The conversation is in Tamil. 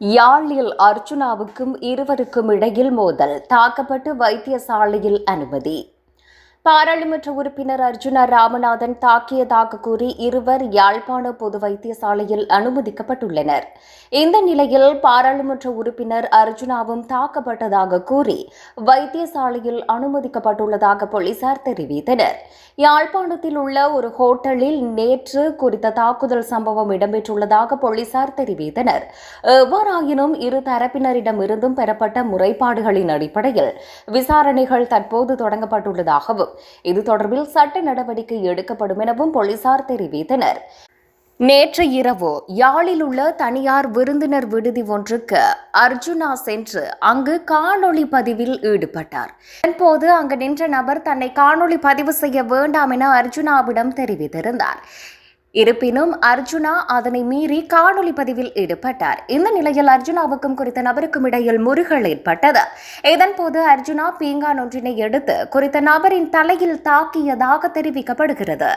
யாழில் அர்ச்சுனாவுக்கும் இருவருக்கும் இடையில் மோதல். தாக்கப்பட்டு வைத்தியசாலையில் அனுமதி. பாராளுமன்ற உறுப்பினர் அர்ஜுனா ராமநாதன் தாக்கியதாக கூறி இருவர் யாழ்ப்பாண பொது வைத்தியசாலையில் அனுமதிக்கப்பட்டுள்ளனர். இந்த நிலையில் பாராளுமன்ற உறுப்பினர் அர்ஜுனாவும் தாக்கப்பட்டதாக கூறி வைத்தியசாலையில் அனுமதிக்கப்பட்டுள்ளதாக போலீசார் தெரிவித்தனர். யாழ்ப்பாணத்தில் உள்ள ஒரு ஹோட்டலில் நேற்று குறித்த தாக்குதல் சம்பவம் இடம்பெற்றுள்ளதாக போலீசார் தெரிவித்தனர். எவ்வாறாயினும் இரு தரப்பினரிடமிருந்தும் பெறப்பட்ட முறைப்பாடுகளின் அடிப்படையில் விசாரணைகள் தற்போது தொடங்கப்பட்டுள்ளதாகவும் இது தொடர்பில் சட்ட நடவடிக்கை எடுக்கப்படும் எனவும் போலீசார் தெரிவித்தனர். நேற்று இரவு யாழில் உள்ள தனியார் விருந்தினர் விடுதி ஒன்றுக்கு அர்ஜுனா சென்று அங்கு காணொளி பதிவில் ஈடுபட்டார். தற்போது அங்கு நின்ற நபர் தன்னை காணொளி பதிவு செய்ய வேண்டாம் என அர்ஜுனாவிடம் தெரிவித்திருந்தார். இருப்பினும் அர்ஜுனா அதனை மீறி காணொலி பதிவில் ஈடுபட்டார். இந்த நிலையில் அர்ஜுனாவுக்கும் குறித்த நபருக்கும் இடையில் முருகல் ஏற்பட்டது. இதன்போது அர்ஜுனா பீங்கான் ஒன்றினை எடுத்து குறித்த நபரின் தலையில் தாக்கியதாக தெரிவிக்கப்படுகிறது.